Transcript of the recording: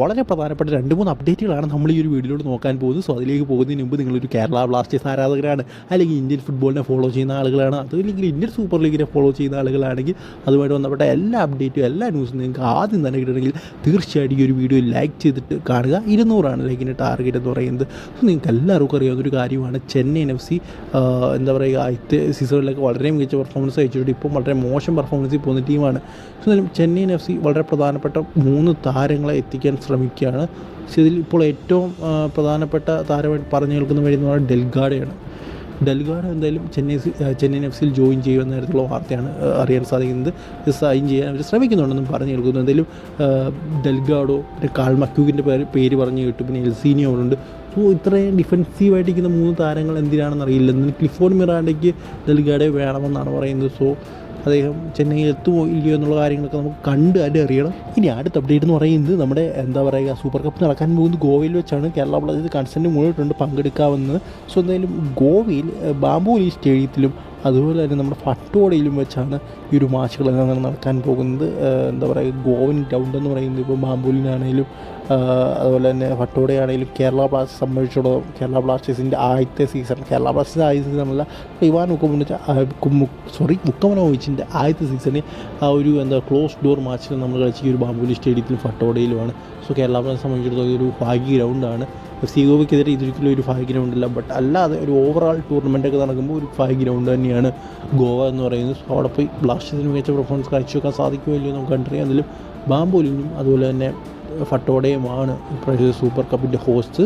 വളരെ പ്രധാനപ്പെട്ട രണ്ട് മൂന്ന് അപ്ഡേറ്റുകളാണ് നമ്മൾ ഈ ഒരു വീഡിയോയിലൂടെ നോക്കാൻ പോകുന്നത്. സോ അതിലേക്ക് പോകുന്നതിന് മുമ്പ് നിങ്ങളൊരു കേരള ബ്ലാസ്റ്റേഴ്സ് ആരാധകരാണ് അല്ലെങ്കിൽ ഇന്ത്യൻ ഫുട്ബോളിനെ ഫോളോ ചെയ്യുന്ന ആളുകളാണ് അതല്ലെങ്കിൽ ഇന്ത്യൻ സൂപ്പർ ലീഗിനെ ഫോളോ ചെയ്യുന്ന ആളുകളാണെങ്കിൽ അതുമായിട്ട് ബന്ധപ്പെട്ട എല്ലാ അപ്ഡേറ്റും എല്ലാ ന്യൂസും നിങ്ങൾക്ക് ആദ്യം തന്നെ കിട്ടണമെങ്കിൽ തീർച്ചയായിട്ടും ഈ ഒരു വീഡിയോ ലൈക്ക് ചെയ്തിട്ട് കാണുക. ഇരുന്നൂറാണ് ലൈക്കിന്റെ ടാർഗറ്റ് എന്ന് പറയുന്നത്. സോ നിങ്ങൾക്ക് എല്ലാവർക്കും അറിയാവുന്ന ഒരു കാര്യമാണ് ചെന്നൈയിൻ എഫ് സി എന്താ പറയുക ആദ്യത്തെ സീസണിലൊക്കെ വളരെ മികച്ച പെർഫോമൻസ് അയച്ചിട്ട് ഇപ്പം വളരെ മോശം പെർഫോമൻസിൽ പോകുന്ന ടീമാണ് സോ എന്തായാലും ചെന്നൈയിൻ എഫ് സി വളരെ പ്രധാനപ്പെട്ട മൂന്ന് താരങ്ങളെ എത്തിക്കാൻ ശ്രമിക്കുകയാണ്. പക്ഷേ ഇതിൽ ഇപ്പോൾ ഏറ്റവും പ്രധാനപ്പെട്ട താരമായിട്ട് പറഞ്ഞു കേൾക്കുന്ന വഴി എന്ന് പറയുന്നത് ഡെൽഗാഡയാണ്. ഡെൽഗാഡോ എന്തായാലും ചെന്നൈ ചെന്നൈയിൻ എഫ് സിയിൽ ജോയിൻ ചെയ്യുമെന്ന തരത്തിലുള്ള വാർത്തയാണ് അറിയാൻ സാധിക്കുന്നത്. സൈൻ ചെയ്യാൻ അവർ ശ്രമിക്കുന്നുണ്ടെന്നും പറഞ്ഞു കേൾക്കുന്നു. എന്തായാലും ഡൽഗാഡോ പിന്നെ കാൾ മക്യൂവിന്റെ പേര് പേര് പറഞ്ഞു കേട്ടു. പിന്നെ എൽസീനിയോ ഉണ്ട് സോ ഇത്രയും ഡിഫെൻസീവായിട്ടിരിക്കുന്ന മൂന്ന് താരങ്ങൾ എന്തിനാണെന്ന് അറിയില്ല എന്നാൽ ക്ലിഫോർഡ് മിറാണ്ടയ്ക്ക് ഡൽഗാഡെ വേണമെന്നാണ് പറയുന്നത്. സോ അദ്ദേഹം ചെന്നൈയിൽ എത്തുമോ ഇല്ലയോ എന്നുള്ള കാര്യങ്ങളൊക്കെ നമുക്ക് കണ്ട് അതിന്റെ അറിയണം. ഇനി അടുത്ത അപ്ഡേറ്റ് എന്ന് പറയുന്നത് നമ്മുടെ എന്താ പറയുക സൂപ്പർ കപ്പ് നടക്കാൻ പോകുന്നത് ഗോവയിൽ വെച്ചാണ്. കേരള ബ്ലാസ്റ്റേഴ്സ് കൺസെന്റ് മുന്നോട്ടുണ്ട് പങ്കെടുക്കാവുന്നത് സോ എന്തായാലും ഗോവയിൽ ബാംബോലി സ്റ്റേഡിയത്തിലും അതുപോലെ തന്നെ നമ്മുടെ ഫട്ടോടയിലും വെച്ചാണ് ഈ ഒരു മാച്ചുകളെല്ലാം നടക്കാൻ പോകുന്നത്. എന്താ പറയുക ഗോവൻ ഗ്രൗണ്ട് എന്ന് പറയുന്നത് ഇപ്പോൾ ബാംബോലിനാണേലും അതുപോലെ തന്നെ ഫട്ടോടയാണെങ്കിലും കേരള ബ്ലാസ്റ്റേഴ്സ് സംബന്ധിച്ചിടത്തോളം കേരള ബ്ലാസ്റ്റേഴ്സിന്റെ ആദ്യത്തെ സീസൺ. കേരള ബ്ലാസ്റ്റേഴ്സ് ആദ്യ സീസണല്ല ഇവാൻ മുക്കമുണ്ട് സോറി മുക്കമനോവിച്ചിന്റെ ആദ്യത്തെ സീസണിൽ ആ ഒരു എന്താ ക്ലോസ് ഡോർ മാച്ചിൽ നമ്മൾ കളിച്ച ഒരു ബാംബുലി സ്റ്റേഡിയത്തിലും ഫട്ടോടയിലുമാണ് സോ കേരള ബ്ലാസ്റ്റേഴ്സ് സംബന്ധിച്ചിടത്തോളം ഒരു ഭാഗ്യ ഗ്രൗണ്ടാണ്. സി ഗോവയ്ക്കെതിരെ ഇതൊരിക്കലും ഒരു ഫൈവ് ഗ്രൗണ്ടില്ല ബട്ട് അല്ലാതെ ഒരു ഓവറോൾ ടൂർണമെന്റൊക്കെ നടക്കുമ്പോൾ ഒരു ഫൈവ് ഗ്രൗണ്ട് തന്നെയാണ് ഗോവ എന്ന് പറയുന്നത്. സോ അവിടെ പോയി ബ്ലാസ്റ്റേഴ്സിന് മികച്ച പെർഫോമൻസ് കാഴ്ചവെക്കാൻ സാധിക്കുമല്ലോ നമുക്ക് കണ്ടറിയാം. അതിലും ബാംബോലിനും അതുപോലെ തന്നെ ഫട്ടോടയുമാണ് ഇപ്രാവശ്യത്തെ സൂപ്പർ കപ്പിന്റെ ഹോസ്റ്റ്